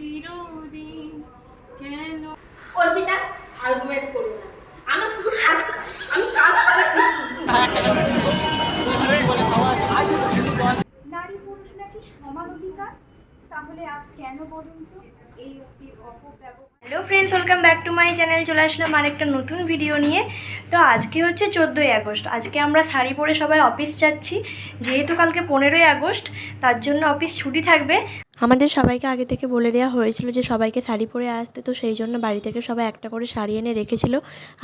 চিরদিন কেন? অর্পিতা আর্গুমেন্ট করো না। আমার শুধু আমি নারী পুরুষ নাকি সমান অধিকার তাহলে আজ কেন বলুন তো? এই অতি অপব্যবহার hello friends welcome back to my channel চলে আসলাম আর একটা নতুন ভিডিও নিয়ে। তো আজকে হচ্ছে চোদ্দোই আগস্ট। আজকে আমরা শাড়ি পরে সবাই অফিস যাচ্ছি। যেহেতু কালকে পনেরোই আগস্ট তার জন্য অফিস ছুটি থাকবে। আমাদের সবাইকে আগে থেকে বলে দেওয়া হয়েছিল যে সবাইকে শাড়ি পরে আসতে, তো সেই জন্য বাড়ি থেকে সবাই একটা করে শাড়ি এনে রেখেছিল।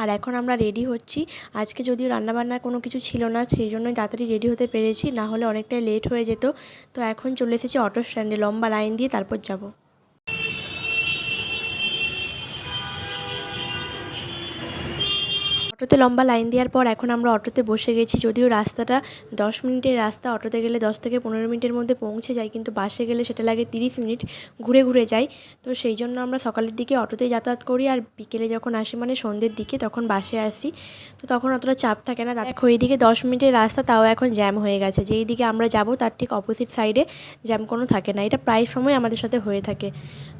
আর এখন আমরা রেডি হচ্ছি। আজকে যদিও রান্নাবান্না কোনো কিছু ছিল না, সেই জন্যই তাড়াতাড়ি রেডি হতে পেরেছি। না হলে অনেকটাই লেট হয়ে যেত। তো এখন চলে এসেছি অটো স্ট্যান্ডে লম্বা লাইন দিয়ে তারপর যাব। অটোতে লম্বা লাইন দেওয়ার পর এখন আমরা অটোতে বসে গেছি। যদিও রাস্তাটা দশ মিনিটের রাস্তা, অটোতে গেলে দশ থেকে পনেরো মিনিটের মধ্যে পৌঁছে যায়, কিন্তু বাসে গেলে সেটা লাগে তিরিশ মিনিট ঘুরে ঘুরে যায়। তো সেই জন্য আমরা সকালের দিকে অটোতে যাতায়াত করি আর বিকেলে যখন আসি মানে সন্ধ্যের দিকে তখন বাসে আসি। তো তখন অতটা চাপ থাকে না। দেখো, এইদিকে দশ মিনিটের রাস্তা, তাও এখন জ্যাম হয়ে গেছে। যেই দিকে আমরা যাব তার ঠিক অপোজিট সাইডে জ্যাম কোনো থাকে না। এটা প্রায় সময় আমাদের সাথে হয়ে থাকে।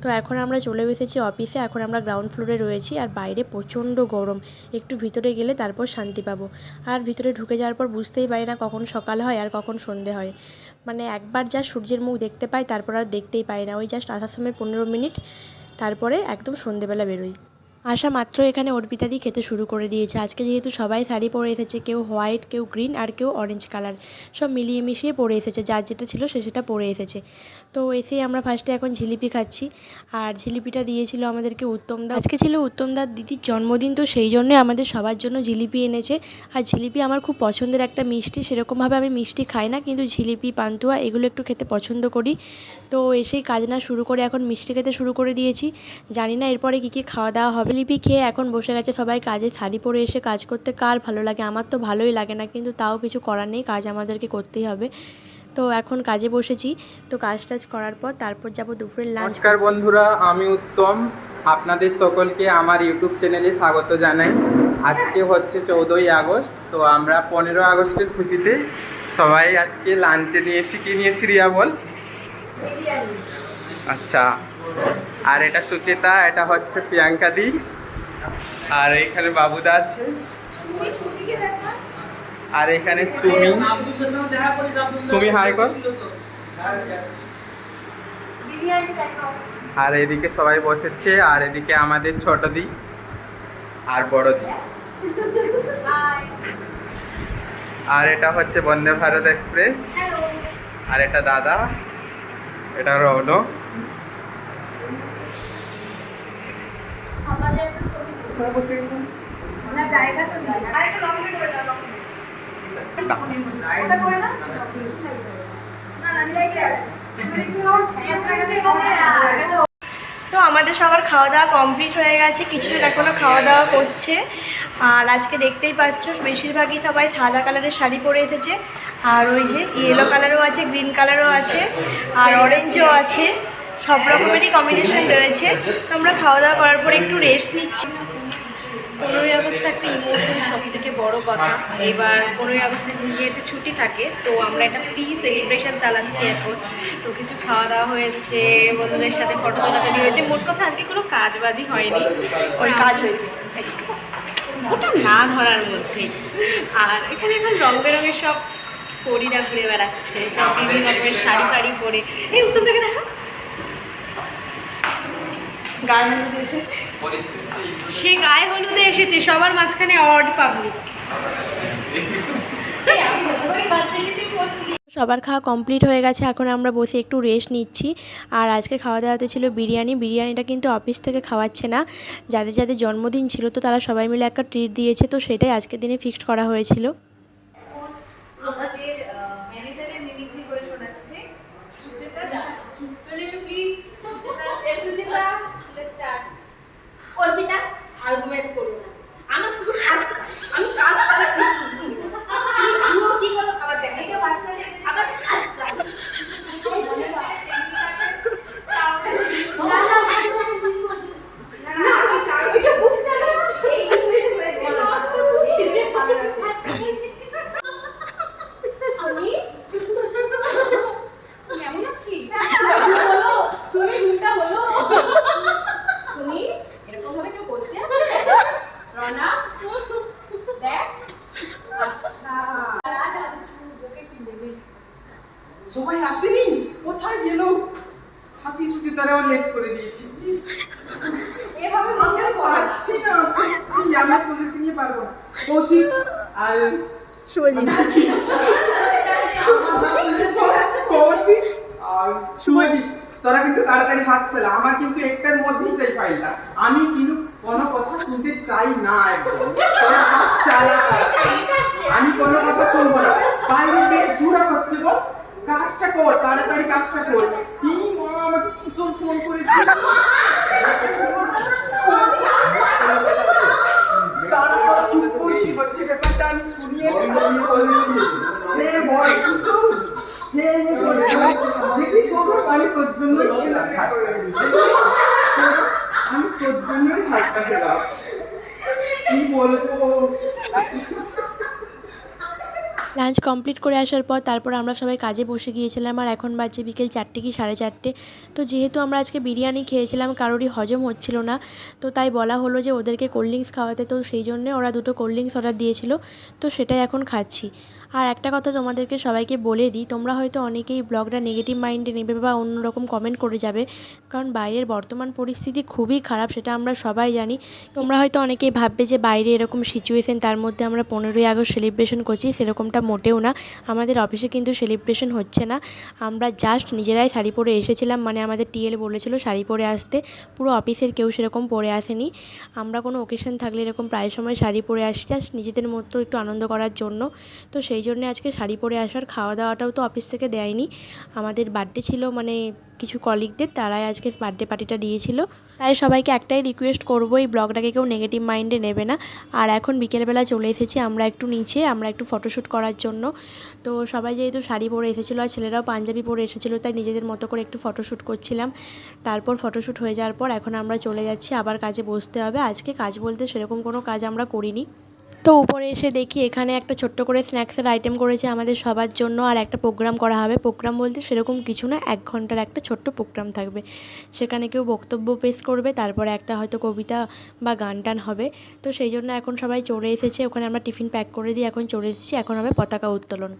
তো এখন আমরা চলে এসেছি অফিসে এখন আমরা গ্রাউন্ড ফ্লোরে রয়েছি আর বাইরে প্রচণ্ড গরম। একটু ভিতরে গেলে তারপর শান্তি পাবো। আর ভিতরে ঢুকে যাওয়ার পর বুঝতেই পারি না কখন সকাল হয় আর কখন সন্ধে হয়। মানে একবার যা সূর্যের মুখ দেখতে পাই, তারপর আর দেখতেই পাই না। ওই জাস্ট আসার সময় পনেরো মিনিট, তারপরে একদম সন্ধেবেলা বেরোই। আসা মাত্র এখানে অর্পিতাদি খেতে শুরু করে দিয়েছে। আজকে যেহেতু সবাই শাড়ি পরে এসেছে, কেউ হোয়াইট, কেউ গ্রিন আর কেউ অরেঞ্জ কালার, সব মিলিয়ে মিশিয়ে পরে এসেছে। যার যেটা ছিল সে সেটা পরে এসেছে। তো এসেই আমরা ফার্স্টে এখন জিলিপি খাচ্ছি আর জিলিপিটা দিয়েছিল আমাদেরকে উত্তমদা আজকে ছিল উত্তমদার দিদির জন্মদিন, তো সেই জন্য আমাদের সবার জন্য জিলিপি এনেছে। আর জিলিপি আমার খুব পছন্দের একটা মিষ্টি, সেরকমভাবে আমি মিষ্টি খাই না, কিন্তু জিলিপি, পান্তুয়া এগুলো একটু খেতে পছন্দ করি। তো এসেই কাজ না শুরু করে, এখন মিষ্টি খেতে শুরু করে দিয়েছি। জানি না এরপরে কী কী খাওয়া দাওয়া হবে। জিলিপি খেয়ে এখন বসে গেছে সবাই কাজে শাড়ি পরে এসে কাজ করতে কার ভালো লাগে? আমার তো ভালোই লাগে না কিন্তু তাও কিছু করার নেই কাজ আমাদেরকে করতেই হবে। তো এখন কাজে বসেছি তো কাজ টাজ করার পর তারপর যাব দুপুরের লাঞ্চ নমস্কার বন্ধুরা আমি উত্তম। আপনাদের সকলকে আমার ইউটিউব চ্যানেলে স্বাগত জানাই। আজকে হচ্ছে চৌদ্দই আগস্ট তো আমরা পনেরো আগস্টের খুশিতে সবাই আজকে লাঞ্চে নিয়েছি। কি নিয়েছি রিয়া বল? আচ্ছা আর এটা সুচেতা, এটা হচ্ছে প্রিয়াঙ্কা দি। আর এখানে বাবুদা আছে। আর এখানে সুমি। সুমি হাই কর আর এদিকে সবাই বসেছে, আর এদিকে আমাদের ছোট দি আর বড় দি। আর এটা হচ্ছে বন্দে ভারত এক্সপ্রেস। আর এটা দাদা, এটা জায়গা তো আমাদের সবার খাওয়া দাওয়া কমপ্লিট হয়ে গেছে, কিছুজন এখনও খাওয়া দাওয়া করছে। আর আজকে দেখতেই পাচ্ছ, বেশিরভাগই সবাই সাদা কালারের শাড়ি পরে এসেছে। আর ওই যে ইয়েলো কালারও আছে গ্রিন কালারও আছে, আর অরেঞ্জও আছে। সব রকমেরই কম্বিনেশন রয়েছে। তো আমরা খাওয়া দাওয়া করার পর একটু রেস্ট নিচ্ছি। পনেরোই আগস্ট একটা ইমোশন সব থেকে বড় কথা। এবার পনেরোই আগস্টে যেহেতু ছুটি থাকে তো আমরা একটা প্রি সেলিব্রেশন চালাচ্ছি এখন। তো কিছু খাওয়া দাওয়া হয়েছে বন্ধুদের সাথে ফটো তোলাতুলি হয়েছে। মোট কথা আজকে কোনো কাজবাজি হয়নি। ওই কাজ হয়েছে। ওটা না ধরার মধ্যে। আর এখানে এখন রং বেরঙের সব পরিরা ঘুরে বেড়াচ্ছে। সব বিভিন্ন রকমের শাড়ি ফাড়ি পরে। এই উত্তম থেকে দেখা। গায়ে হলুদ এসে সে গায়ে হলুদে এসেছে, সবার মাঝখানে অড পাবলিক সবার খাওয়া কমপ্লিট হয়ে গেছে, এখন আমরা বসে একটু রেস্ট নিচ্ছি। আর আজকে খাওয়া দাওয়াতে ছিল বিরিয়ানি, বিরিয়ানিটা কিন্তু অফিস থেকে খাওয়াচ্ছে না। যাদের যাদের জন্মদিন ছিল তো তারা সবাই মিলে একটা ট্রিট দিয়েছে, তো সেটাই আজকের দিনে ফিক্সড করা হয়েছিল আমাদের ম্যানেজারের মিমিক্রি করে শোনাচ্ছে সুচিতা যা চলে এসো please Suchita let's start Arpita argument করো না আমার শুধু কাজ চাই। আমি কাজ ছাড়া কিছু আমি পুরো কি করো আবার দেখো এটা মাঝখানে আবার কাজ চাই। না, না, না, না, এটা বুক চালানো। এই হয়ে গেল। আমি কেমন আছিস বলো তুমি ঘুমটা বলো সুচিতারাও লেট করে দিয়েছি ইস, এভাবে আমি বললেও আর বলা না। পারছি না সত্যি, আমি আর তোদেরকে নিয়ে পারব না। কৌশিক আর কৌশিক আর শুভজিৎ তোরা কিন্তু তাড়াতাড়ি হাত চালা আমার কিন্তু একটার মধ্যেই চাই ফাইলটা। আমি কিন্তু কোনো কথা শুনতে চাই না একদম। তোরা হাত চালা আমি কোনো কথা শুনব না। বাইরে বেশ দূরা হচ্ছে বল কাজটা কর তাড়াতাড়ি কাজটা কর। কি মা আমাকে কিশোর ফোন করেছে। আমি তোর জন্যই খেলা থাকব আমি তোর জন্যই হাতটা খেলাম কি বলব লাঞ্চ কমপ্লিট করে আসার পর তারপর আমরা সবাই কাজে বসে গিয়েছিলাম আর এখন বাজে বিকেল চারটে কি সাড়ে চারটে। তো যেহেতু আমরা আজকে বিরিয়ানি খেয়েছিলাম, কারোরই হজম হচ্ছিল না। তো তাই বলা হলো যে ওদেরকে কোল্ড ড্রিঙ্কস খাওয়াতে। তো সেই জন্যে ওরা দুটো কোল্ড ড্রিঙ্কস অর্ডার দিয়েছিল। তো সেটাই এখন খাচ্ছি। আর একটা কথা তোমাদেরকে সবাইকে বলে দিই, তোমরা হয়তো অনেকেই ব্লগটা নেগেটিভ মাইন্ডে নেবে বা অন্যরকম কমেন্ট করে যাবে। কারণ বাইরের বর্তমান পরিস্থিতি খুবই খারাপ, সেটা আমরা সবাই জানি। তোমরা হয়তো অনেকেই ভাববে যে বাইরে এরকম সিচুয়েশন তার মধ্যে আমরা পনেরোই আগস্ট সেলিব্রেশন করছি, সেরকমটা মোটেও না। আমাদের অফিসে কিন্তু সেলিব্রেশন হচ্ছে না। আমরা জাস্ট নিজেরাই শাড়ি পরে এসেছিলাম মানে আমাদের টিএল বলেছিল শাড়ি পরে আসতে। পুরো অফিসের কেউ সেরকম পরে আসেনি। আমরা কোনো ওকেশন থাকলে এরকম প্রায় সময় শাড়ি পরে আসি জাস্ট নিজেদের মতো একটু আনন্দ করার জন্য। তো সেই জন্য আজকে শাড়ি পরে আসার খাওয়া দাওয়াটাও তো অফিস থেকে দেয়নি। আমাদের বার্থডে ছিল মানে কিছু কলিগদের তারাই আজকে বার্থডে পার্টিটা দিয়েছিল। তাই সবাইকে একটাই রিকোয়েস্ট করব, এই ব্লগটাকে কেউ নেগেটিভ মাইন্ডে নেবে না। আর এখন বিকেলবেলা চলে এসেছি আমরা একটু নিচে, আমরা একটু ফটোশ্যুট করার জন্য। তো সবাই যেহেতু শাড়ি পরে এসেছিল আর ছেলেরাও পাঞ্জাবি পরে এসেছিল, তাই নিজেদের মতো করে একটু ফটোশ্যুট করছিলাম। তারপর ফটোশ্যুট হয়ে যাওয়ার পর এখন আমরা চলে যাচ্ছি, আবার কাজে বসতে হবে। আজকে কাজ বলতে সেরকম কোনো কাজ আমরা করিনি। তো উপরে এসে দেখি এখানে একটা ছোট্ট করে স্ন্যাক্সের আইটেম করেছে আমাদের সবার জন্য আর একটা প্রোগ্রাম করা হবে। প্রোগ্রাম বলতে সেরকম কিছু না এক ঘণ্টার একটা ছোট্ট প্রোগ্রাম থাকবে। সেখানে কেউ বক্তব্য পেশ করবে তারপরে একটা হয়তো কবিতা বা গান টান হবে। তো সেই জন্য এখন সবাই চলে এসেছে ওখানে আমরা টিফিন প্যাক করে দিয়ে এখন চলে এসেছি এখন হবে পতাকা উত্তোলন।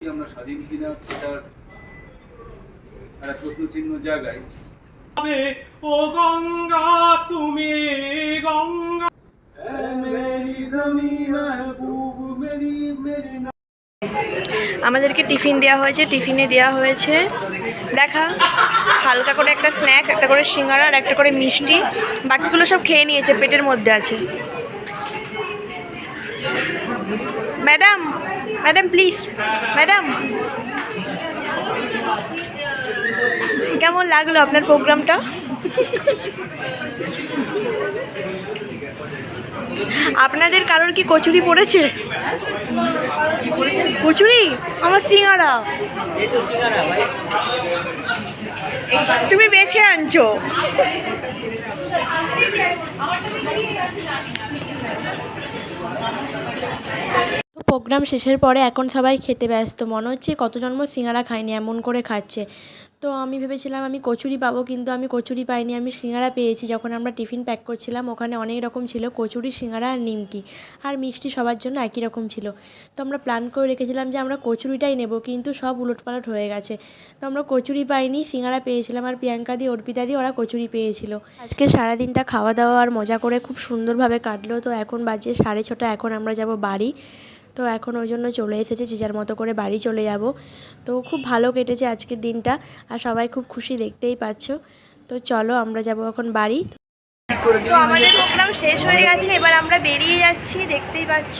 আমরা স্বাধীন কিনা সেটার একটা প্রশ্ন চিহ্ন জায়গায় ও গঙ্গা তুমি গঙ্গা। আমাদেরকে টিফিন দেওয়া হয়েছে, টিফিনে দেওয়া হয়েছে। দেখা, হালকা করে একটা স্ন্যাক একটা করে সিঙ্গারা আর একটা করে মিষ্টি। বাকিগুলো সব খেয়ে নিয়েছে, পেটের মধ্যে আছে। Madam madam please madam. কেমন লাগল আপনার প্রোগ্রামটা? আপনাদের কারোর কি কচুরি পড়েছে? কচুরি? আমার সিঙ্গারা। তুমি বেছে আনছো। প্রোগ্রাম শেষের পরে এখন সবাই খেতে ব্যস্ত। মনে হচ্ছে কত জন্ম সিঙ্গারা খায়নি এমন করে খাচ্ছে। তো আমি ভেবেছিলাম আমি কচুরি পাবো, কিন্তু আমি কচুরি পাইনি। আমি সিঙ্গারা পেয়েছি, যখন আমরা টিফিন প্যাক করছিলাম, ওখানে অনেক রকম ছিল কচুরি, সিঙ্গারা আর নিমকি। আর মিষ্টি সবার জন্য একই রকম ছিল। তো আমরা প্ল্যান করে রেখেছিলাম যে আমরা কচুরিটাই নেব, কিন্তু সব উলটপালট হয়ে গেছে। তো আমরা কচুরি পাইনি, সিঙ্গারা পেয়েছিলাম, আর প্রিয়াঙ্কা দি, অর্পিতা দি, ওরা কচুরি পেয়েছিল। আজকে সারাদিনটা খাওয়া দাওয়া আর মজা করে খুব সুন্দরভাবে কাটলো। তো এখন বাজে সাড়ে ছটা, এখন আমরা যাব বাড়ি। তো এখন ওই জন্য চলে এসেছে, যে যার মতো করে বাড়ি চলে যাব। তো খুব ভালো কেটেছে আজকের দিনটা আর সবাই খুব খুশি দেখতেই পাচ্ছ। তো চলো আমরা যাব এখন বাড়ি। তো আমাদের প্রোগ্রাম শেষ হয়ে গেছে, এবার আমরা বেরিয়ে যাচ্ছি, দেখতেই পাচ্ছ।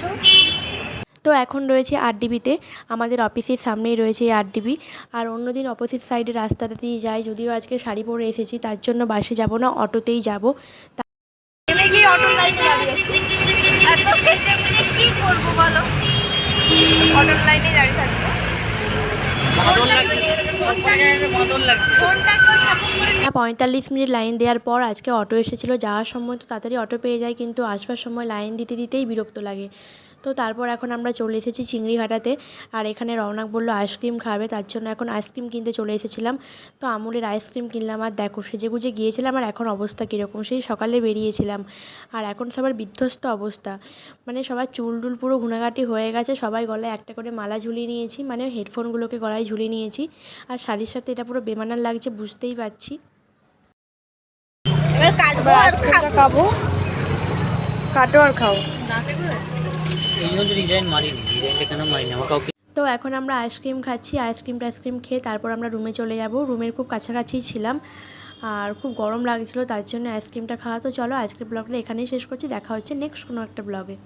তো এখন রয়েছে আরডিবিতে, আমাদের অফিসের সামনেই রয়েছে এই আরডিবি। আর অন্যদিন অপোজিট সাইডে রাস্তাটা দিয়ে যাই, যদিও আজকে শাড়ি পরে এসেছি, তার জন্য বাসে যাব না, অটোতেই যাব। এত কি করব? লাইনে দাঁড়িয়ে থাকব। হ্যাঁ পঁয়তাল্লিশ মিনিট লাইন দেওয়ার পর আজকে অটো এসেছিল যাওয়ার সময় তো তাড়াতাড়ি অটো পেয়ে যায় কিন্তু আসবার সময় লাইন দিতে দিতেই বিরক্ত লাগে। তো তারপর এখন আমরা চলে এসেছি চিংড়িঘাটাতে। আর এখানে রওনাক বলল আইসক্রিম খাবে তার জন্য এখন আইসক্রিম কিনতে চলে এসেছিলাম। তো আমুলের আইসক্রিম কিনলাম আর দেখো সেজে গুজে গিয়েছিলাম আর এখন অবস্থা কীরকম সেই সকালে বেরিয়েছিলাম। আর এখন সবার বিধ্বস্ত অবস্থা। মানে সবার চুল টুল পুরো ঘুনাঘাটি হয়ে গেছে সবাই গলায় একটা করে মালা ঝুলিয়ে নিয়েছি মানে হেডফোনগুলোকে গলায় ঝুলিয়ে নিয়েছি। আর শাড়ির সাথে এটা পুরো বেমানার লাগছে বুঝতেই পারছি। কাটো আর খাও। তো এখন আমরা আইসক্রিম খাচ্ছি, আইসক্রিম টাইসক্রিম খেয়ে তারপর আমরা রুমে চলে যাব। রুমের খুব কাছাকাছি ছিলাম, আর খুব গরম লাগছিল, তার জন্য আইসক্রিমটা খাওয়া। তো চলো আইসক্রিম ব্লগটা এখানেই শেষ করছি। দেখা হচ্ছে নেক্সট কোনো একটা ব্লগে।